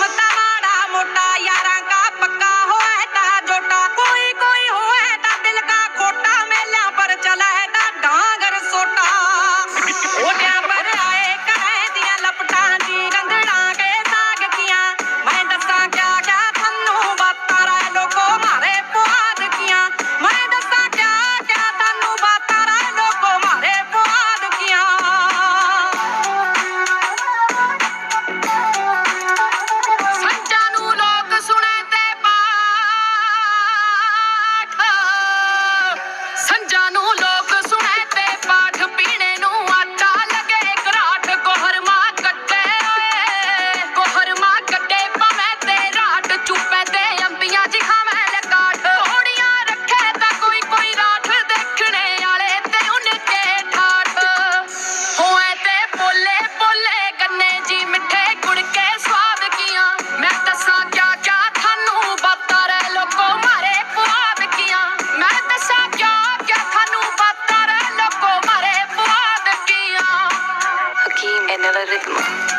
முத்தமாடா முட்டா யாரா ritmo.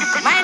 My